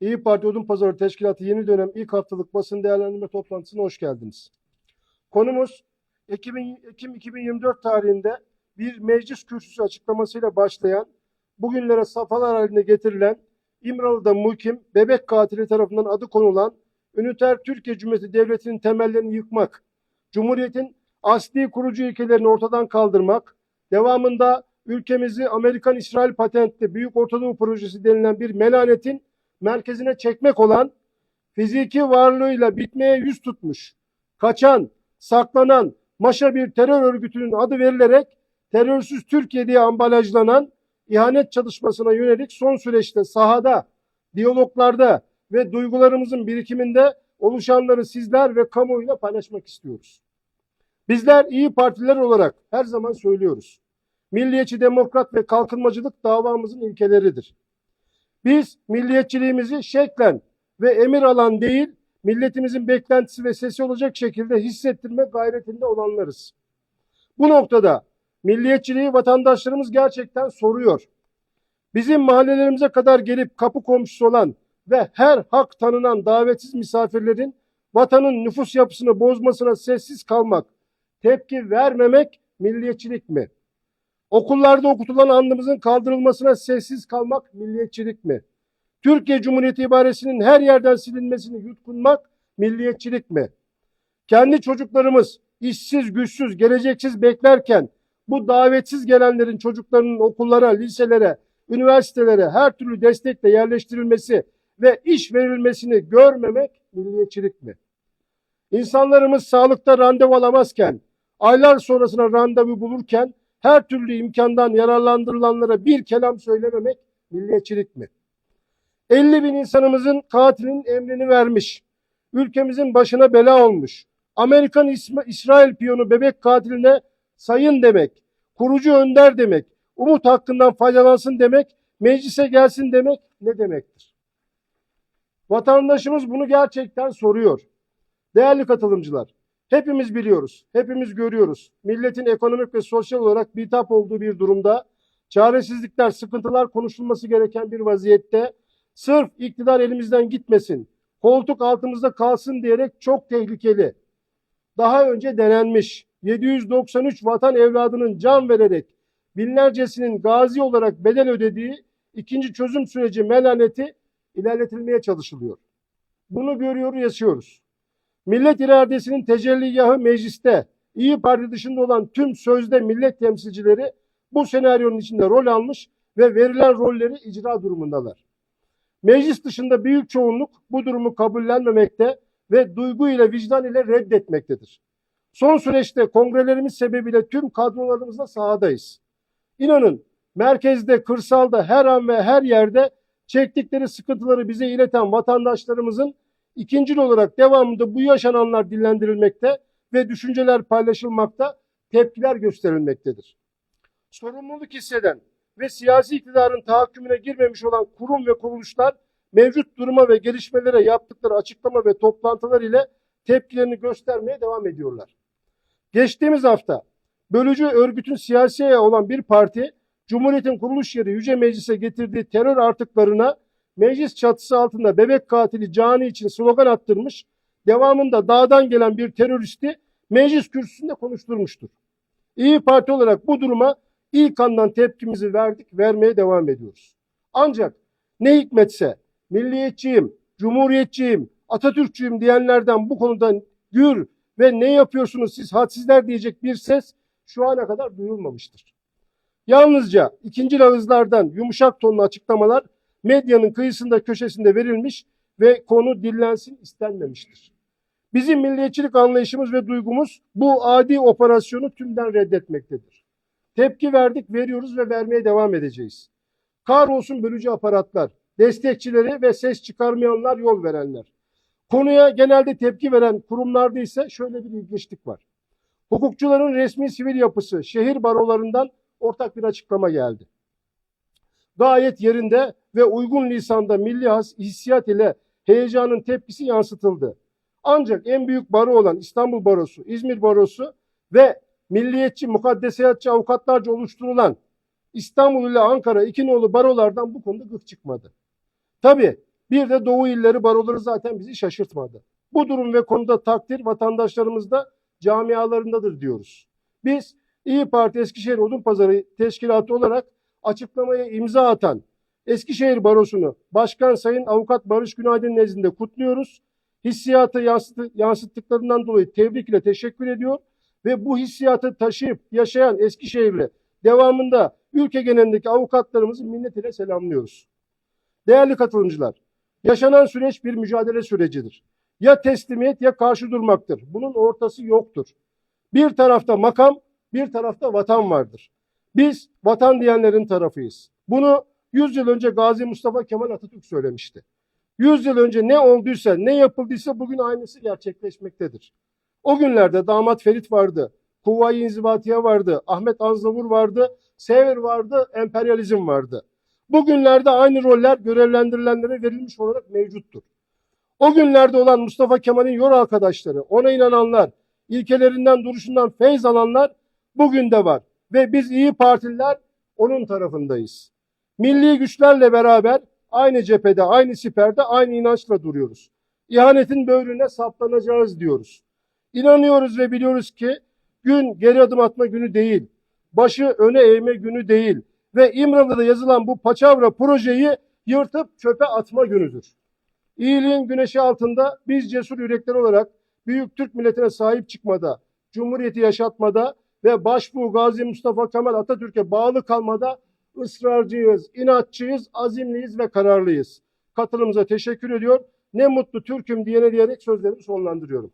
İyi Parti Odun Pazarı Teşkilatı yeni dönem ilk haftalık basın değerlendirme toplantısına hoş geldiniz. Konumuz Ekim, Ekim 2024 tarihinde bir meclis kürsüsü açıklamasıyla başlayan, bugünlere safhalar halinde getirilen İmralı'da muhkim, bebek katili tarafından adı konulan Üniter Türkiye Cumhuriyeti Devleti'nin temellerini yıkmak, Cumhuriyet'in asli kurucu ilkelerini ortadan kaldırmak, devamında ülkemizi Amerikan-İsrail patentli Büyük Ortadoğu Projesi denilen bir melanetin merkezine çekmek olan fiziki varlığıyla bitmeye yüz tutmuş, kaçan, saklanan, maşa bir terör örgütünün adı verilerek terörsüz Türkiye diye ambalajlanan ihanet çalışmasına yönelik son süreçte sahada, diyaloglarda ve duygularımızın birikiminde oluşanları sizler ve kamuoyuyla paylaşmak istiyoruz. Bizler iyi partiler olarak her zaman söylüyoruz. Milliyetçi demokrat ve kalkınmacılık davamızın ilkeleridir. Biz milliyetçiliğimizi şeklen ve emir alan değil, milletimizin beklentisi ve sesi olacak şekilde hissettirme gayretinde olanlarız. Bu noktada milliyetçiliği vatandaşlarımız gerçekten soruyor. Bizim mahallelerimize kadar gelip kapı komşusu olan ve her hak tanınan davetsiz misafirlerin vatanın nüfus yapısını bozmasına sessiz kalmak, tepki vermemek milliyetçilik mi? Okullarda okutulan andımızın kaldırılmasına sessiz kalmak milliyetçilik mi? Türkiye Cumhuriyeti ibaresinin her yerden silinmesini yutkunmak milliyetçilik mi? Kendi çocuklarımız işsiz, güçsüz, geleceksiz beklerken bu davetsiz gelenlerin çocuklarının okullara, liselere, üniversitelere her türlü destekle yerleştirilmesi ve iş verilmesini görmemek milliyetçilik mi? İnsanlarımız sağlıkta randevu alamazken, aylar sonrasına randevu bulurken her türlü imkandan yararlandırılanlara bir kelam söylememek milliyetçilik mi? 50 bin insanımızın katilinin emrini vermiş, ülkemizin başına bela olmuş, Amerikan İsma- İsrail piyonu bebek katiline sayın demek, kurucu önder demek, umut hakkından faydalansın demek, meclise gelsin demek ne demektir? Vatandaşımız bunu gerçekten soruyor. Değerli katılımcılar, hepimiz biliyoruz, hepimiz görüyoruz. Milletin ekonomik ve sosyal olarak bitap olduğu bir durumda, çaresizlikler, sıkıntılar konuşulması gereken bir vaziyette, sırf iktidar elimizden gitmesin, koltuk altımızda kalsın diyerek çok tehlikeli. Daha önce denenmiş, 793 vatan evladının can vererek binlercesinin gazi olarak bedel ödediği ikinci çözüm süreci melaneti ilerletilmeye çalışılıyor. Bunu görüyor, yaşıyoruz. Millet iradesinin tecelligahı mecliste, İyi Parti dışında olan tüm sözde millet temsilcileri bu senaryonun içinde rol almış ve verilen rolleri icra durumundalar. Meclis dışında büyük çoğunluk bu durumu kabullenmemekte ve duygu ile vicdan ile reddetmektedir. Son süreçte kongrelerimiz sebebiyle tüm kadrolarımızla sahadayız. İnanın merkezde, kırsalda, her an ve her yerde çektikleri sıkıntıları bize ileten vatandaşlarımızın ikincil olarak devamında bu yaşananlar dillendirilmekte ve düşünceler paylaşılmakta, tepkiler gösterilmektedir. Sorumluluk hisseden ve siyasi iktidarın tahakkümüne girmemiş olan kurum ve kuruluşlar mevcut duruma ve gelişmelere yaptıkları açıklama ve toplantılar ile tepkilerini göstermeye devam ediyorlar. Geçtiğimiz hafta bölücü örgütün siyasi ayağı olan bir parti, Cumhuriyet'in kuruluş yeri Yüce Meclis'e getirdiği terör artıklarına meclis çatısı altında bebek katili cani için slogan attırmış, devamında dağdan gelen bir teröristi meclis kürsüsünde konuşturmuştur. İyi Parti olarak bu duruma ilk andan tepkimizi verdik, vermeye devam ediyoruz. Ancak ne hikmetse milliyetçiyim, cumhuriyetçiyim, Atatürkçüyüm diyenlerden bu konuda gür ve ne yapıyorsunuz siz hadsizler diyecek bir ses şu ana kadar duyulmamıştır. Yalnızca ikinci ağızlardan yumuşak tonlu açıklamalar medyanın kıyısında köşesinde verilmiş ve konu dillensin istenmemiştir. Bizim milliyetçilik anlayışımız ve duygumuz bu adi operasyonu tümden reddetmektedir. Tepki verdik, veriyoruz ve vermeye devam edeceğiz. Kahrolsun bölücü aparatlar, destekçileri ve ses çıkarmayanlar, yol verenler. Konuya genelde tepki veren kurumlarda ise şöyle bir ilginçlik var. Hukukçuların resmi sivil yapısı, şehir barolarından ortak bir açıklama geldi. Gayet yerinde ve uygun lisanda milli has- hissiyat ile heyecanın tepkisi yansıtıldı. Ancak en büyük baro olan İstanbul Barosu, İzmir Barosu ve milliyetçi, mukaddesiyatçı avukatlarca oluşturulan İstanbul ile Ankara iki nolu barolardan bu konuda gık çıkmadı. Tabii Bir de Doğu illeri baroları zaten bizi şaşırtmadı. Bu durum ve konuda takdir vatandaşlarımızda camialarındadır diyoruz. Biz İyi Parti Eskişehir Odunpazarı Teşkilatı olarak açıklamaya imza atan Eskişehir Barosu'nu Başkan Sayın Avukat Barış Günaydın nezdinde kutluyoruz. Hissiyatı yansıtı, yansıttıklarından dolayı tebrik ile teşekkür ediyor ve bu hissiyatı taşıyıp yaşayan Eskişehirli devamında ülke genelindeki avukatlarımızı minnet ile selamlıyoruz. Değerli katılımcılar, yaşanan süreç bir mücadele sürecidir. Ya teslimiyet ya karşı durmaktır. Bunun ortası yoktur. Bir tarafta makam, bir tarafta vatan vardır. Biz vatan diyenlerin tarafıyız. Bunu 100 yıl önce Gazi Mustafa Kemal Atatürk söylemişti. 100 yıl önce ne olduysa, ne yapıldıysa bugün aynısı gerçekleşmektedir. O günlerde damat Ferit vardı, Kuvayi İnzibatiye vardı, Ahmet Anzavur vardı, Sever vardı, emperyalizm vardı. Bugünlerde aynı roller görevlendirilenlere verilmiş olarak mevcuttur. O günlerde olan Mustafa Kemal'in yol arkadaşları, ona inananlar, ilkelerinden, duruşundan feyz alanlar bugün de var. Ve biz iyi Partililer onun tarafındayız. Milli güçlerle beraber aynı cephede, aynı siperde, aynı inançla duruyoruz. İhanetin böğrüne saplanacağız diyoruz. İnanıyoruz ve biliyoruz ki gün geri adım atma günü değil, başı öne eğme günü değil ve İmralı'da yazılan bu paçavra projeyi yırtıp çöpe atma günüdür. İyiliğin güneşi altında biz cesur yürekler olarak büyük Türk milletine sahip çıkmada, Cumhuriyeti yaşatmada ve Başbuğ Gazi Mustafa Kemal Atatürk'e bağlı kalmada ısrarcıyız, inatçıyız, azimliyiz ve kararlıyız. Katılımıza teşekkür ediyor. Ne mutlu Türk'üm diyene diyerek sözlerimi sonlandırıyorum.